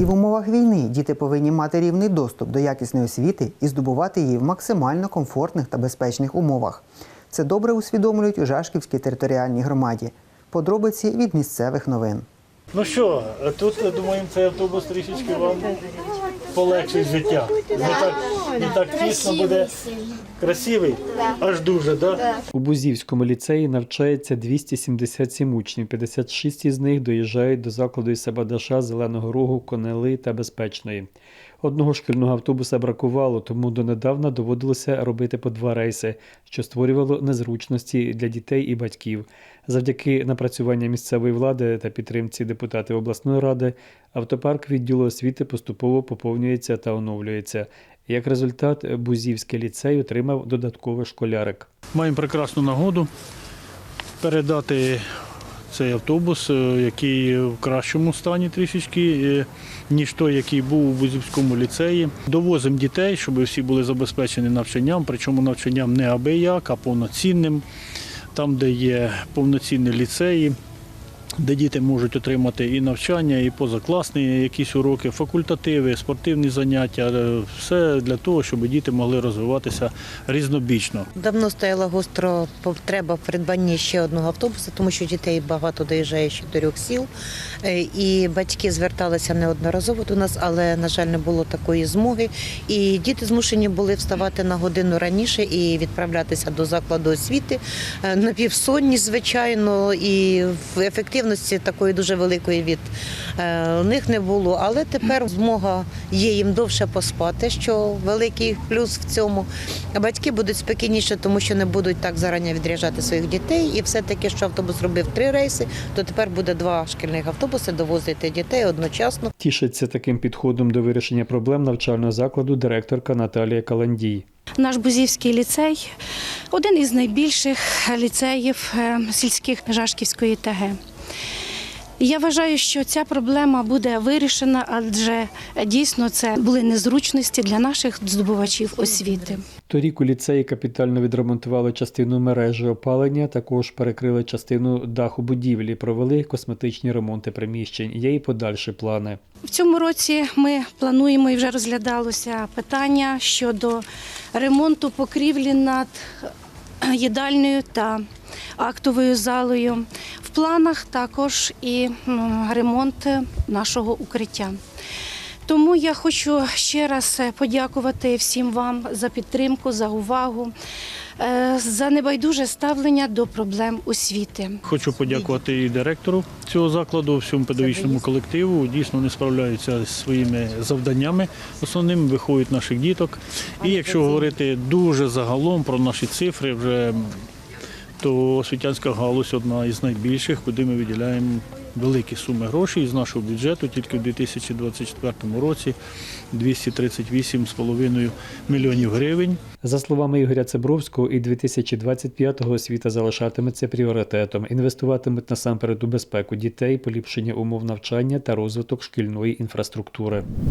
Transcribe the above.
І в умовах війни діти повинні мати рівний доступ до якісної освіти і здобувати її в максимально комфортних та безпечних умовах. Це добре усвідомлюють у Жашківській територіальній громаді. Подробиці від місцевих новин. Ну що, тут думаємо, цей автобус трішечки вам полегшить життя. Не так, не так тісно буде. Красивий? Аж дуже, так? Да? У Бузівському ліцеї навчається 277 учнів, 56 із них доїжджають до закладу із Сабадаша, Зеленого Рогу, Конели та Безпечної. Одного шкільного автобуса бракувало, тому донедавна доводилося робити по два рейси, що створювало незручності для дітей і батьків. Завдяки напрацюванню місцевої влади та підтримці депутатів обласної ради, автопарк відділу освіти поступово поповнюється та оновлюється. Як результат, Бузівський ліцей отримав додатковий школярик. Маємо прекрасну нагоду передати цей автобус, е, який в кращому стані трішечки, е, ніж той, який був у Бузівському ліцеї. Довозимо дітей, щоб всі були забезпечені навчанням, причому навчанням не абияк, а повноцінним, там, де є повноцінні ліцеї. Де діти можуть отримати і навчання, і позакласні якісь уроки, факультативи, спортивні заняття, е, все для того, щоб діти могли розвиватися різнобічно. Давно стояла гостро потреба в придбанні ще одного автобуса, тому що дітей багато доїжджає з чотирьох сіл. Е, І батьки зверталися неодноразово до нас, але, на жаль, не було такої змоги. І діти змушені були вставати на годину раніше і відправлятися до закладу освіти е, напівсонні, звичайно, і в ефективності такої дуже великої від е, них не було. Але тепер змога є їм довше поспати, що великий плюс в цьому. Батьки будуть спокійніше, тому що не будуть так зарані відряджати своїх дітей. І все-таки, що автобус робив три рейси, то тепер буде два шкільних автобуси довозити дітей одночасно. Тішиться таким підходом до вирішення проблем навчального закладу директорка Наталія Каландій. Наш Бузівський ліцей один із найбільших ліцеїв е, сільських Жашківської ТГ. Я вважаю, що ця проблема буде вирішена, адже дійсно це були незручності для наших здобувачів освіти. Торік у ліцеї капітально відремонтували частину мережі опалення, також перекрили частину даху будівлі, провели косметичні ремонти приміщень. Є і подальші плани. В цьому році ми плануємо і вже розглядалося питання щодо ремонту покрівлі над їдальнею та актовою залою. В планах також і ремонт нашого укриття. Тому я хочу ще раз е, подякувати всім вам за підтримку, за увагу, е, за небайдуже ставлення до проблем освіти. Хочу подякувати і директору цього закладу, всьому педагогічному колективу. Дійсно, вони справляються зі своїми завданнями. Основним виходять наших діток. І якщо говорити дуже загалом про наші цифри, вже то освітянська галузь одна із найбільших, куди ми виділяємо великі суми грошей з нашого бюджету. Тільки в 2024 році 238,5 мільйонів гривень. За словами Ігоря Цебровського, і 2025-го освіта залишатиметься пріоритетом. Інвестуватимуть насамперед у безпеку дітей, поліпшення умов навчання та розвиток шкільної інфраструктури.